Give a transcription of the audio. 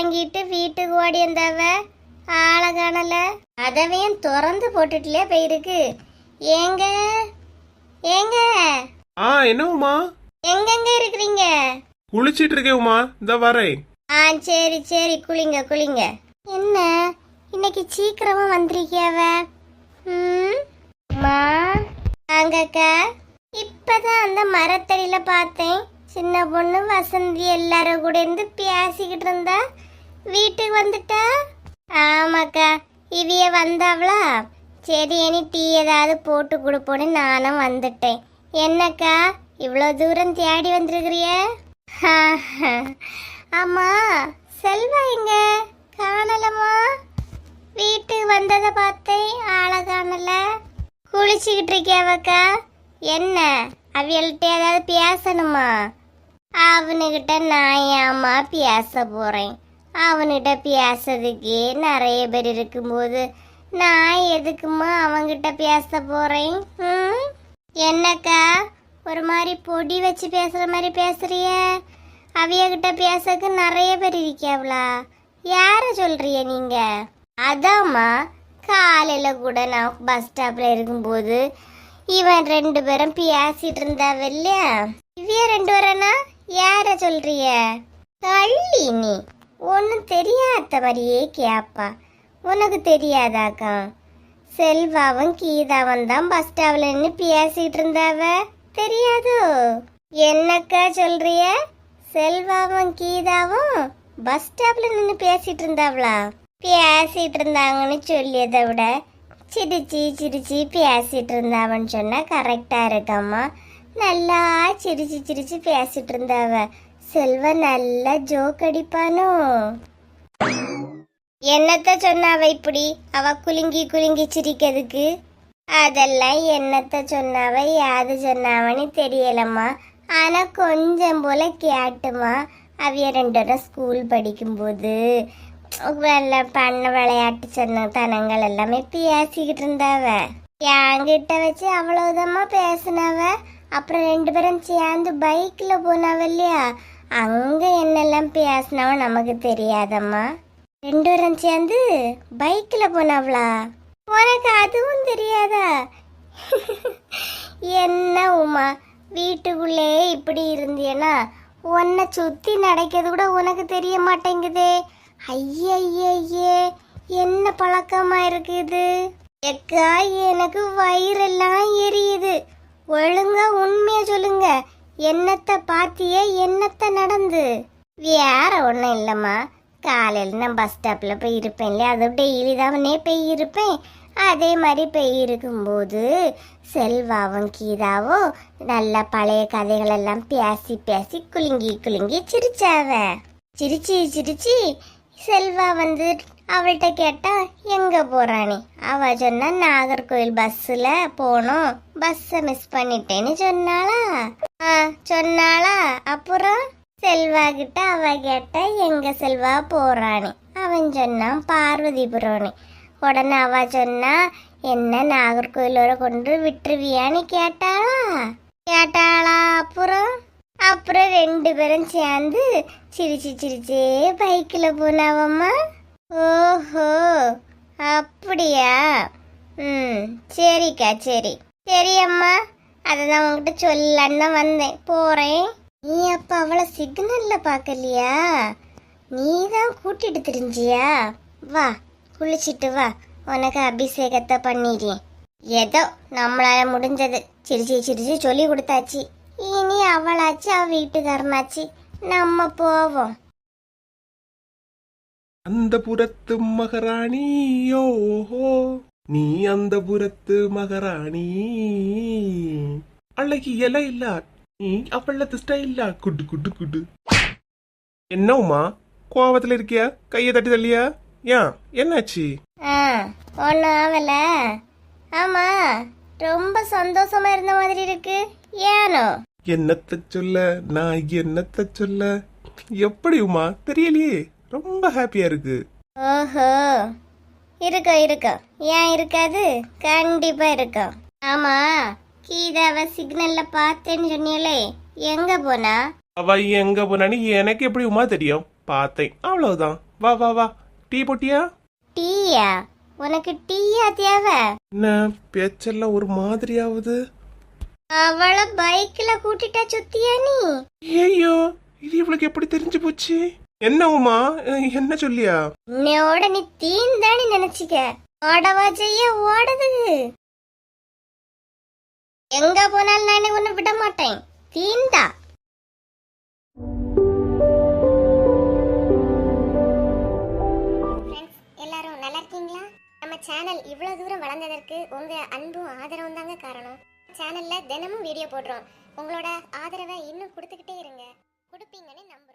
வாங்கிட்டு வீட்டுக்கு ஓடி வந்தவ. ஆளை காணல. அதவையும் திறந்து போட்டுட்டுலே போயிருக்கு. ஏங்க? ஏங்க? ஆ என்ன உமா? எங்கெங்க இருக்கிறீங்க? குளிச்சிட்டு இருக்கேன் உமா. இந்த வரேன். ஆ சரி சரி. குளிங்க குளிங்க. என்ன? இன்னைக்கு சீக்கிரமா வந்திருக்கியாவ? ம்? மா? அங்கக்கா இப்பதான் அந்த மரத்தடியில பார்த்தேன். சின்ன பொண்ணு வசந்தி எல்லாரும் கூட இருந்து பேசிக்கிட்டு இருந்தா. வீட்டுக்கு வந்துட்டா? ஆமாக்கா இவிய வந்தாவளா? சரி இனி டீ ஏதாவது போட்டு கொடுப்போன்னு நானும் வந்துட்டேன். என்னக்கா இவ்வளோ தூரம் தேடி வந்துருக்கிறிய? ஆமா செல்வா எங்க? காணலமா வீட்டுக்கு வந்ததை பார்த்தேன் ஆளை காணல. குளிச்சுக்கிட்டு இருக்கியாவக்கா? என்ன அவியல்கிட்ட ஏதாவது பேசணுமா? அவனுக்கிட்ட நான் ஏம்மா பேச போறேன். அவன்கிட்ட பேசுறதுக்கு நிறைய பேர் இருக்கும்போது நான் எதுக்குமா அவங்கிட்ட பேச போறேன்? ம்? என்னக்கா ஒரு மாதிரி பொடி வச்சு பேசுற மாதிரி பேசுறிய? அவியகிட்ட பேசக்கு நிறைய பேர் இருக்கியாவளா? யார சொல்றிய நீங்க? அதாம்மா காலையில கூட நான் பஸ் ஸ்டாப்ல இருக்கும்போது இவன் ரெண்டு பேரும் பேசிட்டு இருந்தாவ இல்லையா இவ்விய ரெண்டு பேரனா? யார சொல்றிய? கள்ளி நீ. ஒன்றும் தெரியாத மாதிரியே கேப்பா. உனக்கு தெரியாதாக்கா? செல்வாவும் கீதாவும் தான் பஸ் ஸ்டாப்ல நின்று பேசிட்டு இருந்தாவ? தெரியாதோ? என்னக்கா சொல்றிய? செல்வாவும் கீதாவும் பஸ் ஸ்டாப்ல நின்று பேசிட்டு இருந்தாவளா? பேசிட்டு இருந்தாங்கன்னு சொல்லியதை விட சிரிச்சு சிரிச்சு பேசிட்டு இருந்தாவன்னு சொன்னா கரெக்டா இருக்கம்மா. நல்லா சிரிச்சு சிரிச்சு பேசிட்டு இருந்தாவ. செல்வ நல்லா ஜோக் அடிப்பானோ? என்னத்த சொன்னாவ இப்படி? அவ குலுங்கி குலுங்கி சிரிக்கிறதுக்கு. அதெல்லாம் என்னத்த சொன்னாவ யாது சொன்னாவன்னு தெரியலம்மா. ஆனா கொஞ்சம் போல கேட்டுமா. அவிய ரெண்டு ஸ்கூல் படிக்கும்போது பண்ண விளையாட்டு சொன்ன தனங்கள் எல்லாமே பேசிக்கிட்டு இருந்தாவ. என்கிட்ட வச்சு அவ்வளவுதாம்மா பேசினவ. அப்புறம் ரெண்டு பேரும் சேர்ந்து பைக்ல போனாவ இல்லையா? அங்க என்னெல்லாம் பேசினாவோ நமக்கு தெரியாதம்மா. ரெண்டு பேரும் சேர்ந்து பைக்கில் போனாவளா? உனக்கு அதுவும் தெரியாதா? என்ன உமா வீட்டுக்குள்ளே இப்படி இருந்தியனா உன்னை சுற்றி நடக்கிறது கூட உனக்கு தெரிய மாட்டேங்குதே. ஐயையே என்ன பழக்கமாக இருக்குது? எக்கா எனக்கு வயிறெல்லாம் எரியுது. ஒழுங்கா உண்மையை சொல்லுங்க. என்னத்த பாத்தியே என்னத்த நடந்து? வேற ஒன்றும் இல்லைம்மா. காலையில் நான் பஸ் ஸ்டாப்பில் போய் இருப்பேன் இல்லையா? அது டெய்லி தானே போய் இருப்பேன். அதே மாதிரி போய் இருக்கும்போது செல்வாவும் கீதாவும் நல்லா பழைய கதைகளெல்லாம் பேசி பேசி குலுங்கி குலுங்கி சிரிச்சாவ. சிரிச்சு சிரிச்சு செல்வா வந்து அவள்கிட்ட கேட்டா எங்க போறானே? அவ சொன்னா நாகர்கோவில் பஸ்ஸில் போனோம் பஸ்ஸை மிஸ் பண்ணிட்டேன்னு சொன்னாளா? சொன்னாளா? அப்புறம் செல்வா கிட்ட அவ கேட்டா எங்க செல்வா போறானே அவன் சொன்னான் பார்வதிபுரம்னு உடனே அவ சொன்னா என்ன நாகர்கோயிலோட கொண்டு விட்டுருவியான்னு கேட்டாளா? கேட்டாளா அப்புறம்? அப்புறம் ரெண்டு பேரும் சேர்ந்து சிரிச்சு சிரிச்சே பைக்கில் போனாவம்மா. ஓஹோ அப்படியா? ம் சரிக்கா சரி. சரி அம்மா. அதை நான் உங்ககிட்ட சொல்லலான்னு தான் வந்தேன். போகிறேன் நீ அப்போ அவளை சிக்னலில் பார்க்கலையா? நீ தான் கூட்டிட்டு தெரிஞ்சியா? வா குளிச்சிட்டு வா. உனக்கு அபிஷேகத்தை பண்ணிடுறேன். ஏதோ நம்மளால முடிஞ்சது. சிரிச்சு சிரிச்சு சொல்லி கொடுத்தாச்சு. இனி அவளாச்சு அவ வீட்டுக்காரனாச்சு. நம்ம போவோம். அந்த புறத்து மகாராணி ஓஹோ நீ அந்த புறத்து மகாராணி. அழகி இலை இல்ல நீ அவளது ஸ்டைல்ல குட்டு குட்டு குட்டு என்ன உமா கோவத்துல இருக்கியா? கையை தட்டி தள்ளியா? ஏன் என்னாச்சு? ஒன்றும் ஆகல. ஆமா ரொம்ப சந்தோஷமா இருந்த மாதிரி இருக்கு. ஏனோ? என்னத்த சொல்ல நான் என்னத்த சொல்ல? எப்படி உமா தெரியலையே. ரொம்ப ஹாப்பியா இருக்கு. ஓஹோ. இருக்கும் இருக்கும் ஏன் இருக்காது? கண்டிப்பா இருக்கும் ஆமா கீதாவை சிக்னல்ல பார்த்தேன்னு சொன்னீங்களே எங்க போனா? அவ எங்க போனான்னு எனக்கு எப்படி உமா தெரியும்? பார்த்தேன். அவ்வளவுதான். வா வா வா. டீ போட்டியா? டீயா? உனக்கு டீயா தேவை? என்ன பேச்செல்லாம் ஒரு மாதிரியாவது? அவளை பைக்ல கூட்டிட்டா சுத்தியா நீ? ஐயோ இது இவளுக்கு எப்படி தெரிஞ்சு போச்சு? என்ன உமா? என்ன சொல்லியா? உன்னையோட நீ தீந்தானி நினைச்சுக்க. ஓடவா செய்ய ஓடுது. எங்க போனாலும் நானே உன்னை விட மாட்டேன். தீந்தா. எல்லாரும் நல்லா இருக்கீங்களா? நம்ம சேனல் இவ்வளவு தூரம் வளர்ந்ததற்கு உங்க அன்பும் ஆதரவும் தாங்க காரணம். சேனல்ல தினமும் வீடியோ போடுறோம். உங்களோட ஆதரவை இன்னும் கொடுத்துக்கிட்டே இருங்க. கொடுப்பீங்கன்னு நம்புறோம்.